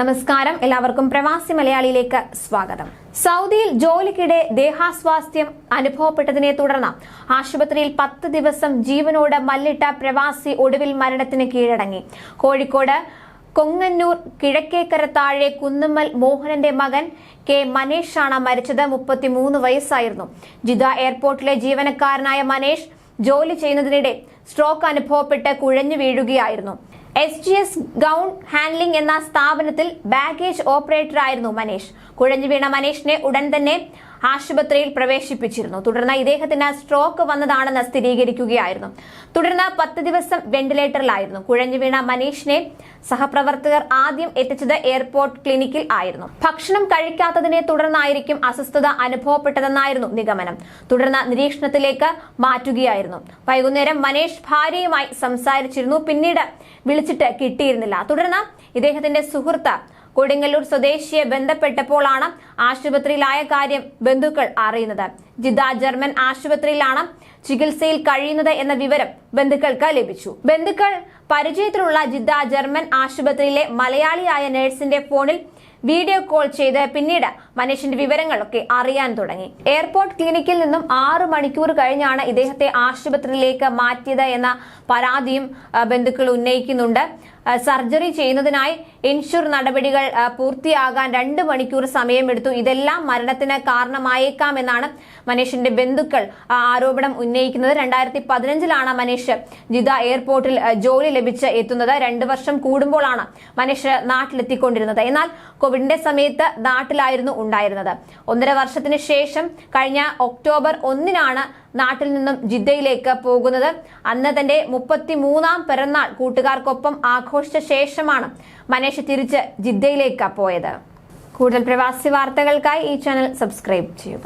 നമസ്കാരം. എല്ലാവർക്കും പ്രവാസി മലയാളിയിലേക്ക് സ്വാഗതം. സൗദിയിൽ ജോലിക്കിടെ ദേഹാസ്വാസ്ഥ്യം അനുഭവപ്പെട്ടതിനെ തുടർന്ന് ആശുപത്രിയിൽ പത്ത് ദിവസം ജീവനോട് മല്ലിട്ട പ്രവാസി ഒടുവിൽ മരണത്തിന് കീഴടങ്ങി. കോഴിക്കോട് കൊങ്ങന്നൂർ കിഴക്കേക്കര താഴെ കുന്നുമ്മൽ മോഹനന്റെ മകൻ കെ മനേഷാണ് മരിച്ചത്. മുപ്പത്തിമൂന്ന് വയസ്സായിരുന്നു. ജിദ എയർപോർട്ടിലെ ജീവനക്കാരനായ മനേഷ് ജോലി ചെയ്യുന്നതിനിടെ സ്ട്രോക്ക് അനുഭവപ്പെട്ട് കുഴഞ്ഞു വീഴുകയായിരുന്നു. S G S ground handling എന്ന സ്ഥാപനത്തിൽ ബാഗേജ് ഓപ്പറേറ്ററായിരുന്നു മനീഷ്. കുഴഞ്ഞു വീണ മനീഷിനെ ഉടൻ തന്നെ ആശുപത്രിയിൽ പ്രവേശിപ്പിച്ചിരുന്നു. തുടർന്ന് ഇദ്ദേഹത്തിന് സ്ട്രോക്ക് വന്നതാണെന്ന് സ്ഥിരീകരിക്കുകയായിരുന്നു. തുടർന്ന് പത്ത് ദിവസം വെന്റിലേറ്ററിലായിരുന്നു. കുഴഞ്ഞു വീണ മനീഷിനെ സഹപ്രവർത്തകർ ആദ്യം എത്തിച്ചത് എയർപോർട്ട് ക്ലിനിക്കിൽ ആയിരുന്നു. ഭക്ഷണം കഴിക്കാത്തതിനെ തുടർന്നായിരിക്കും അസ്വസ്ഥത അനുഭവപ്പെട്ടതെന്നായിരുന്നു നിഗമനം. തുടർന്ന് നിരീക്ഷണത്തിലേക്ക് മാറ്റുകയായിരുന്നു. വൈകുന്നേരം മനീഷ് ഭാര്യയുമായി സംസാരിച്ചിരുന്നു. പിന്നീട് വിളിച്ചിട്ട് കിട്ടിയിരുന്നില്ല. തുടർന്ന് ഇദ്ദേഹത്തിന്റെ സുഹൃത്ത് കൊടുങ്ങല്ലൂർ സ്വദേശിയെ ബന്ധപ്പെട്ടപ്പോഴാണ് ആശുപത്രിയിലായ കാര്യം ബന്ധുക്കൾ അറിയുന്നത്. ജിദ്ദ ജർമ്മൻ ആശുപത്രിയിലാണ് ചികിത്സയിൽ കഴിയുന്നത് എന്ന വിവരം ബന്ധുക്കൾക്ക് ലഭിച്ചു. ബന്ധുക്കൾ പരിചയത്തിലുള്ള ജിദ്ദ ജർമ്മൻ ആശുപത്രിയിലെ മലയാളിയായ നഴ്സിന്റെ ഫോണിൽ വീഡിയോ കോൾ ചെയ്ത് പിന്നീട് മനീഷിന്റെ വിവരങ്ങളൊക്കെ അറിയാൻ തുടങ്ങി. എയർപോർട്ട് ക്ലിനിക്കിൽ നിന്നും ആറു മണിക്കൂർ കഴിഞ്ഞാണ് ഇദ്ദേഹത്തെ ആശുപത്രിയിലേക്ക് മാറ്റിയത് എന്ന പരാതിയും ബന്ധുക്കൾ ഉന്നയിക്കുന്നുണ്ട്. സർജറി ചെയ്യുന്നതിനായി ഇൻഷുർ നടപടികൾ പൂർത്തിയാകാൻ രണ്ട് മണിക്കൂർ സമയമെടുത്തു. ഇതെല്ലാം മരണത്തിന് കാരണമായേക്കാമെന്നാണ് മനീഷിന്റെ ബന്ധുക്കൾ ആരോപണം ഉന്നയിക്കുന്നത്. രണ്ടായിരത്തി പതിനഞ്ചിലാണ് മനീഷ് ജിദ എയർപോർട്ടിൽ ജോലി ലഭിച്ച് എത്തുന്നത്. രണ്ട് വർഷം കൂടുമ്പോഴാണ് മനീഷ് നാട്ടിലെത്തിക്കൊണ്ടിരുന്നത്. എന്നാൽ കോവിഡിന്റെ സമയത്ത് നാട്ടിലായിരുന്നു ഉണ്ടായിരുന്നത്. ഒന്നര വർഷത്തിന് ശേഷം കഴിഞ്ഞ ഒക്ടോബർ ഒന്നിനാണ് നാട്ടിൽ നിന്നും ജിദ്ദയിലേക്ക് പോകുന്നത്. അന്ന് തന്റെ മുപ്പത്തി മൂന്നാം പിറന്നാൾ കൂട്ടുകാർക്കൊപ്പം ആഘോഷിച്ച ശേഷമാണ് മനേഷ് തിരിച്ച് ജിദ്ദയിലേക്ക് പോയത്. കൂടുതൽ പ്രവാസി വാർത്തകൾക്കായി ഈ ചാനൽ സബ്സ്ക്രൈബ് ചെയ്യുക.